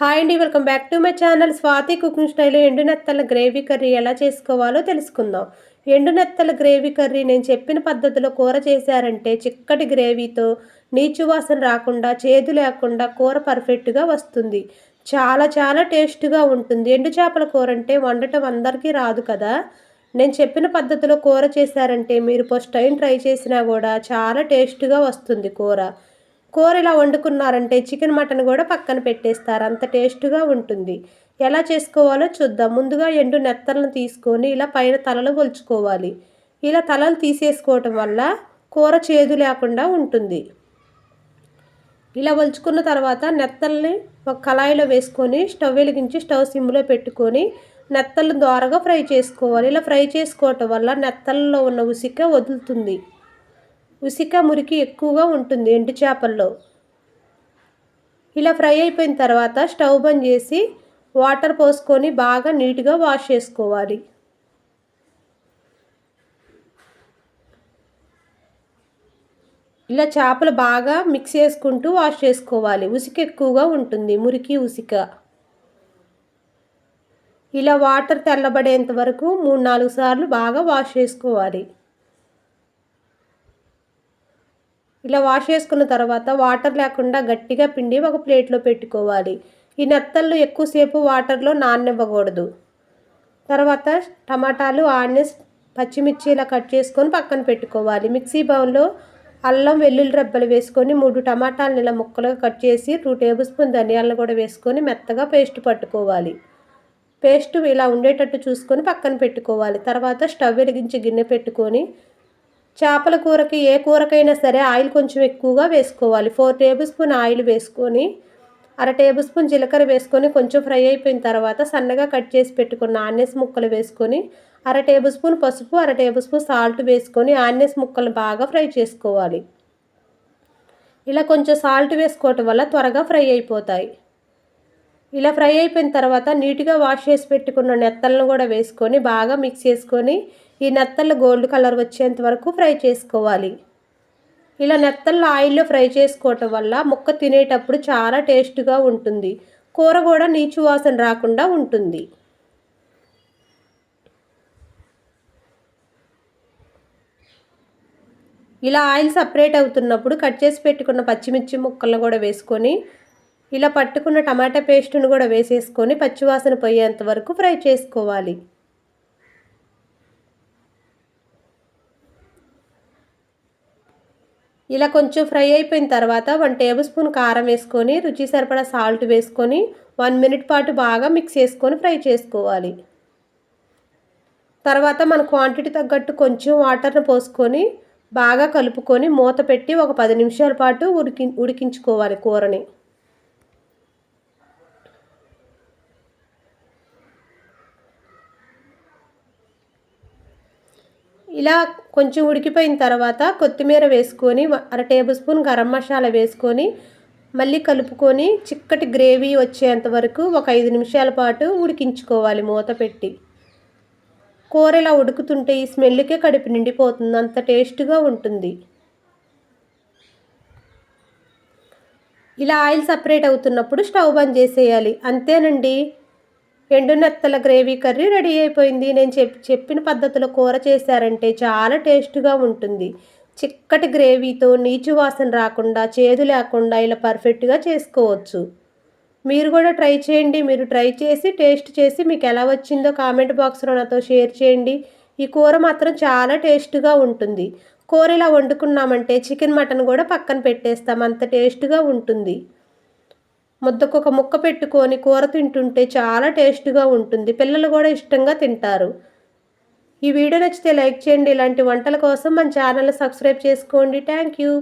Hi అండి welcome back to my channel. Swathi cooking style ఎండునెత్తల gravy curry ఎలా చేసుకోవాలో తెలుసుకుందాం. ఎండునెత్తల గ్రేవీ కర్రీ నేను చెప్పిన పద్ధతిలో కూర చేశారంటే చిక్కటి గ్రేవీతో నీచు వాసన రాకుండా చేదు లేకుండా కూర పర్ఫెక్ట్గా వస్తుంది. చాలా చాలా టేస్ట్గా ఉంటుంది. ఎండు చేపల కూర అంటే వండటం అందరికీ రాదు కదా? నేను చెప్పిన పద్ధతిలో కూర చేశారంటే మీరు ఫస్ట్ టైం ట్రై చేసినా కూడా చాలా టేస్ట్గా వస్తుంది కూర. కూర ఇలా వండుకున్నారంటే చికెన్ మటన్ కూడా పక్కన పెట్టేస్తారు. అంత టేస్ట్గా ఉంటుంది. ఎలా చేసుకోవాలో చూద్దాం. ముందుగా ఎండు నెత్తలను తీసుకొని ఇలా పైన తలలు ఒలుచుకోవాలి ఇలా తలలు తీసేసుకోవటం వల్ల కూర చేదు లేకుండా ఉంటుంది. ఇలా ఒలుచుకున్న తర్వాత నెత్తల్ని ఒక కళాయిలో వేసుకొని స్టవ్ వెలిగించి స్టవ్ సిమ్లో పెట్టుకొని నెత్తలు ద్వారగా ఫ్రై చేసుకోవాలి. ఇలా ఫ్రై చేసుకోవటం వల్ల నెత్తల్లో ఉన్న ఉసిక వదులుతుంది. ఉసిక మురికి ఎక్కువగా ఉంటుంది ఎండు చేపల్లో. ఇలా ఫ్రై అయిపోయిన తర్వాత స్టవ్ బంద్ చేసి వాటర్ పోసుకొని బాగా నీట్గా వాష్ చేసుకోవాలి. ఇలా చేపలు బాగా మిక్స్ చేసుకుంటూ వాష్ చేసుకోవాలి. ఉసిక ఎక్కువగా ఉంటుంది మురికి ఉసిక. ఇలా వాటర్ తెల్లబడేంత వరకు మూడు నాలుగు సార్లు బాగా వాష్ చేసుకోవాలి. ఇలా వాష్ చేసుకున్న తర్వాత వాటర్ లేకుండా గట్టిగా పిండి ఒక ప్లేట్లో పెట్టుకోవాలి. ఈ నెత్తళ్ళు ఎక్కువసేపు వాటర్లో నాననివ్వకూడదు. తర్వాత టమాటాలు ఆనియన్స్ పచ్చిమిర్చి ఇలా కట్ చేసుకొని పక్కన పెట్టుకోవాలి. మిక్సీ బౌల్లో అల్లం వెల్లుల్లి రెబ్బలు వేసుకొని మూడు టమాటాలను ఇలా ముక్కలుగా కట్ చేసి టూ టేబుల్ స్పూన్ ధనియాలను కూడా వేసుకొని మెత్తగా పేస్ట్ పట్టుకోవాలి. పేస్ట్ ఇలా ఉండేటట్టు చూసుకొని పక్కన పెట్టుకోవాలి. తర్వాత స్టవ్ వెలిగించి గిన్నె పెట్టుకొని చేపల కూరకి ఏ కూరకైనా సరే ఆయిల్ కొంచెం ఎక్కువగా వేసుకోవాలి. ఫోర్ టేబుల్ స్పూన్ ఆయిల్ వేసుకొని అర టేబుల్ స్పూన్ జీలకర్ర వేసుకొని కొంచెం ఫ్రై అయిపోయిన తర్వాత సన్నగా కట్ చేసి పెట్టుకున్న ఆనియన్స్ ముక్కలు వేసుకొని అర టేబుల్ స్పూన్ పసుపు అర టేబుల్ స్పూన్ సాల్ట్ వేసుకొని ఆనియన్స్ ముక్కలు బాగా ఫ్రై చేసుకోవాలి. ఇలా కొంచెం సాల్ట్ వేసుకోవటం వల్ల త్వరగా ఫ్రై అయిపోతాయి. ఇలా ఫ్రై అయిపోయిన తర్వాత నీట్గా వాష్ చేసి పెట్టుకున్న నెత్తలను కూడా వేసుకొని బాగా మిక్స్ చేసుకొని ఈ నెత్తలు గోల్డ్ కలర్ వచ్చేంత వరకు ఫ్రై చేసుకోవాలి. ఇలా నెత్తళ్ళు ఆయిల్లో ఫ్రై చేసుకోవటం వల్ల ముక్క తినేటప్పుడు చాలా టేస్ట్గా ఉంటుంది. కూర కూడా నీచు వాసన రాకుండా ఉంటుంది. ఇలా ఆయిల్ సపరేట్ అవుతున్నప్పుడు కట్ చేసి పెట్టుకున్న పచ్చిమిర్చి ముక్కలను కూడా వేసుకొని ఇలా పట్టుకున్న టమాటా పేస్ట్ను కూడా వేసేసుకొని పచ్చివాసన పోయేంత వరకు ఫ్రై చేసుకోవాలి. ఇలా కొంచెం ఫ్రై అయిపోయిన తర్వాత వన్ టేబుల్ స్పూన్ కారం వేసుకొని రుచి సరిపడా సాల్ట్ వేసుకొని వన్ మినిట్ పాటు బాగా మిక్స్ చేసుకొని ఫ్రై చేసుకోవాలి. తర్వాత మన క్వాంటిటీ తగ్గట్టు కొంచెం వాటర్ను పోసుకొని బాగా కలుపుకొని మూత పెట్టి ఒక పది నిమిషాల పాటు ఉడికి ఉడికించుకోవాలి కూరని. ఇలా కొంచెం ఉడికిపోయిన తర్వాత కొత్తిమీర వేసుకొని అర టేబుల్ స్పూన్ గరం మసాలా వేసుకొని మళ్ళీ కలుపుకొని చిక్కటి గ్రేవీ వచ్చేంత వరకు ఒక ఐదు నిమిషాల పాటు ఉడికించుకోవాలి మూత పెట్టి. కూర ఇలా ఉడుకుతుంటే ఈ స్మెల్కే కడుపు నిండిపోతుంది అంత టేస్ట్గా ఉంటుంది. ఇలా ఆయిల్ సపరేట్ అవుతున్నప్పుడు స్టవ్ బంద్ చేసేయాలి. అంతేనండి. ఎండునెత్తల గ్రేవీ కర్రీ రెడీ అయిపోయింది. నేను చెప్ చెప్పిన పద్ధతిలో కూర చేశారంటే చాలా టేస్ట్గా ఉంటుంది. చిక్కటి గ్రేవీతో నీచు వాసన రాకుండా చేదు లేకుండా ఇలా పర్ఫెక్ట్గా చేసుకోవచ్చు. మీరు కూడా ట్రై చేయండి. మీరు ట్రై చేసి టేస్ట్ చేసి మీకు ఎలా వచ్చిందో కామెంట్ బాక్స్లో నాతో షేర్ చేయండి. ఈ కూర మాత్రం చాలా టేస్ట్గా ఉంటుంది. కూర ఇలా వండుకున్నామంటే చికెన్ మటన్ కూడా పక్కన పెట్టేస్తాం. అంత టేస్ట్గా ఉంటుంది. ముద్దకు ఒక ముక్క పెట్టుకొని కూర తింటుంటే చాలా టేస్ట్గా ఉంటుంది. పిల్లలు కూడా ఇష్టంగా తింటారు. ఈ వీడియో నచ్చితే లైక్ చేయండి. ఇలాంటి వంటల కోసం మన ఛానల్ సబ్స్క్రైబ్ చేసుకోండి. Thank you